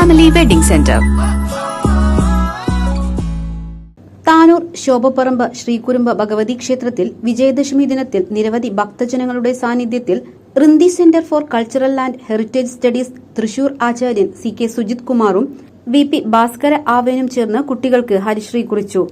Family wedding centre Tanur Shobhaparamba Sreekurumba Bhagavathi ക്ഷേത്രത്തിൽ വിജയദശമി ദിനത്തിൽ നിരവധി ഭക്തജനങ്ങളുടെ സാന്നിധ്യത്തിൽ റിന്ദി centre for cultural and heritage studies Thrissur ആചാര്യൻ സി കെ സുജിത് കുമാറും വി പി ഭാസ്കര ആവേനും ചേർന്ന് കുട്ടികൾക്ക് ഹരിശ്രീ കുറിച്ചു.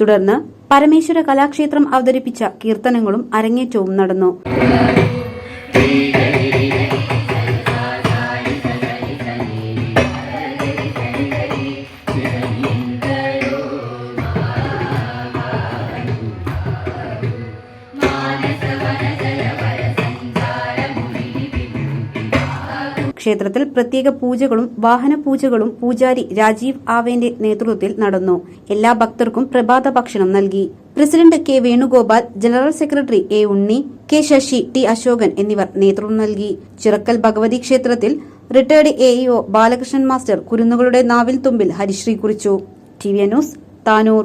തുടർന്ന് പരമേശ്വര കലാക്ഷേത്രം അവതരിപ്പിച്ച കീർത്തനങ്ങളും അരങ്ങേറ്റവും നടന്നു. ക്ഷേത്രത്തിൽ പ്രത്യേക പൂജകളും വാഹന പൂജകളും പൂജാരി രാജീവ് ആവേന്റെ നേതൃത്വത്തിൽ നടന്നു. എല്ലാ ഭക്തർക്കും പ്രഭാത ഭക്ഷണം നൽകി. President K Venugopal general secretary A Unni K Sasi T Ashokan എന്നിവർ നേതൃത്വം നൽകി. ചിറക്കൽ ഭഗവതി ക്ഷേത്രത്തിൽ retired A EO Balakrishnan master കുരുന്നുകളുടെ നാവിൽ തുമ്പിൽ ഹരിശ്രീ കുറിച്ചു. T V news Tanur.